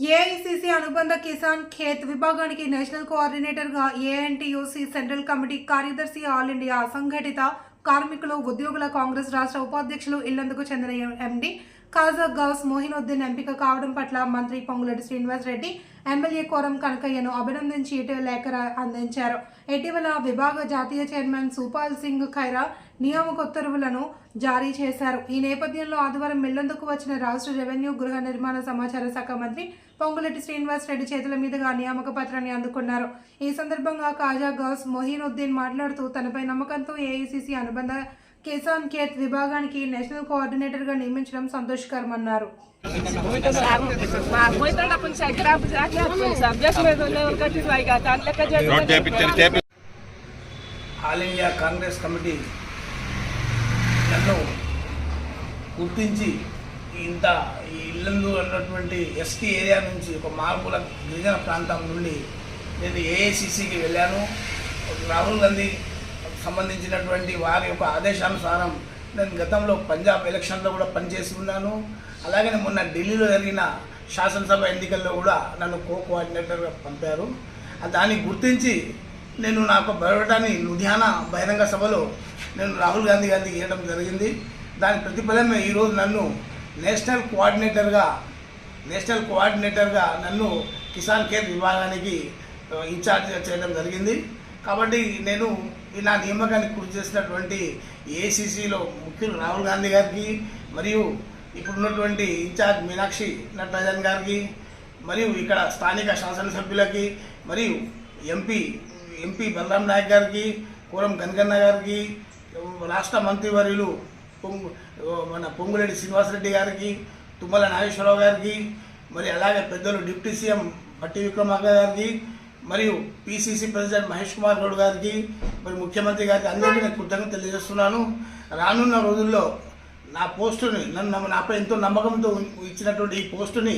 AICC అనుబంధ కిసాన్ ఖేత్ విభాగానికి national కోఆర్డినేటర్గా ఏఎన్టీయూసీ సెంట్రల్ కమిటీ కార్యదర్శి ఆల్ ఇండియా అసంఘటిత కార్మికులు ఉద్యోగుల కాంగ్రెస్ రాష్ట్ర ఉపాధ్యక్షులు ఇల్లందుకు చెందిన ఎండి కాజా గౌస్ మోహినుద్దీన్ ఎంపిక కావడం పట్ల మంత్రి పొంగులేటి శ్రీనివాస్ రెడ్డి ఎమ్మెల్యే కోరం కనకయ్యను అభినందించి ఇటీవల లేఖ అందించారు. ఇటీవల విభాగ జాతీయ చైర్మన్ సుపాల్ సింగ్ ఖైరా నియామక ఉత్తర్వులను జారీ చేశారు. ఈ నేపథ్యంలో ఆదివారం మిల్లందుకు వచ్చిన రాష్ట్ర రెవెన్యూ గృహ నిర్మాణ సమాచార శాఖ మంత్రి పొంగులెట్టి శ్రీనివాస్ రెడ్డి చేతుల మీదుగా నియామక పత్రాన్ని అందుకున్నారు. ఈ సందర్భంగా కాజా గౌస్ మొహీనుద్దీన్ మాట్లాడుతూ తనపై నమ్మకంతో ఏఐసిసి అనుబంధ కిసాన్ కేర్ విభాగానికి నేషనల్ కోఆర్డినేటర్గా నియమించడం సంతోషకరమన్నారు. ఆల్ ఇండియా కాంగ్రెస్ కమిటీ నన్ను గుర్తించి ఇంత ఈ ఇల్లందు అన్నటువంటి ఎస్టీ ఏరియా నుంచి ఒక మారుమూల గిరిజన ప్రాంతం నుండి నేను ఏఐసిసికి వెళ్ళాను. రాహుల్ గాంధీ సంబంధించినటువంటి వారి యొక్క ఆదేశానుసారం నేను గతంలో పంజాబ్ ఎలక్షన్లో కూడా పనిచేసి ఉన్నాను అలాగే మొన్న ఢిల్లీలో జరిగిన శాసనసభ ఎన్నికల్లో కూడా నన్ను కో కోఆర్డినేటర్గా పంపారు. దాన్ని గుర్తించి నేను నాకు బయోడటాన్ని లుధియానా బహిరంగ సభలో నేను రాహుల్ గాంధీ గారికి ఇవ్వడం జరిగింది. దాని ప్రతిఫలమే ఈరోజు నన్ను నేషనల్ కోఆర్డినేటర్గా నేషనల్ కోఆర్డినేటర్గా నన్ను కిసాన్ కేర్ విభాగానికి ఇన్ఛార్జ్ చేయడం జరిగింది. కాబట్టి నేను ఈ నా నియామకానికి కృషి చేసినటువంటి ఏసీసీలో ముఖ్యులు రాహుల్ గాంధీ గారికి మరియు ఇప్పుడున్నటువంటి ఇన్ఛార్జ్ మీనాక్షి నటరాజన్ గారికి మరియు ఇక్కడ స్థానిక శాసనసభ్యులకి మరియు ఎంపీ ఎంపీ బలరాం నాయక్ గారికి కూరం కనకన్న గారికి రాష్ట్ర మంత్రివర్యులు పొంగు మన పొంగులేటి శ్రీనివాసరెడ్డి గారికి తుమ్మల నాగేశ్వరరావు గారికి మరి అలాగే పెద్దలు డిప్యూటీ సీఎం పట్టి విక్రమార్క గారికి మరియు పిసిసి ప్రెసిడెంట్ మహేష్ కుమార్ గౌడ్ గారికి మరి ముఖ్యమంత్రి గారికి అందరికీ నేను కృతజ్ఞత తెలియజేస్తున్నాను. రానున్న రోజుల్లో నా పోస్టుని నన్ను నాపై ఎంతో నమ్మకంతో ఇచ్చినటువంటి ఈ పోస్టుని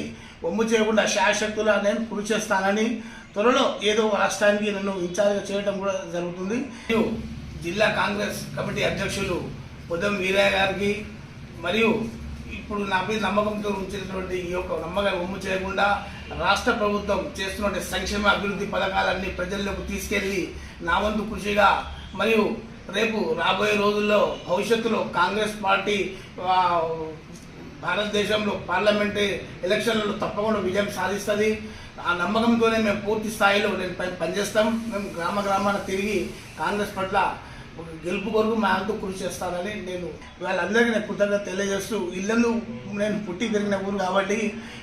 ఒమ్ము చేయకుండా శాశక్తులా నేను కృషి చేస్తానని త్వరలో ఏదో రాష్ట్రానికి నన్ను ఇన్ఛార్జ్గా చేయడం కూడా జరుగుతుంది. మరియు జిల్లా కాంగ్రెస్ కమిటీ అధ్యక్షులు ఉదయం వీరయ్య గారికి మరియు ఇప్పుడు నాపై నమ్మకంతో ఉంచినటువంటి ఈ యొక్క నమ్మకాన్ని ఉమ్ము చేయకుండా రాష్ట్ర ప్రభుత్వం చేస్తున్న సంక్షేమ అభివృద్ధి పథకాలన్నీ ప్రజల్లోకి తీసుకెళ్ళి నా వంతు కృషిగా మరియు రేపు రాబోయే రోజుల్లో భవిష్యత్తులో కాంగ్రెస్ పార్టీ భారతదేశంలో పార్లమెంటరీ ఎలక్షన్లలో తప్పకుండా విజయం సాధిస్తుంది. ఆ నమ్మకంతోనే మేము పూర్తి స్థాయిలో నేను పని- పనిచేస్తాం. మేము గ్రామ గ్రామాన తిరిగి కాంగ్రెస్ పట్ల గెలుపు కొరకు మా అంతా కృషి చేస్తానని నేను వాళ్ళందరికీ నేను కృతజ్ఞత తెలియజేస్తూ ఇల్లందు నేను పుట్టి పెరిగిన ఊరు కాబట్టి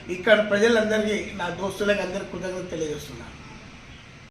ఇక్కడ ప్రజలందరికీ నా దోస్తులకి అందరికీ కృతజ్ఞత తెలియజేస్తున్నాను.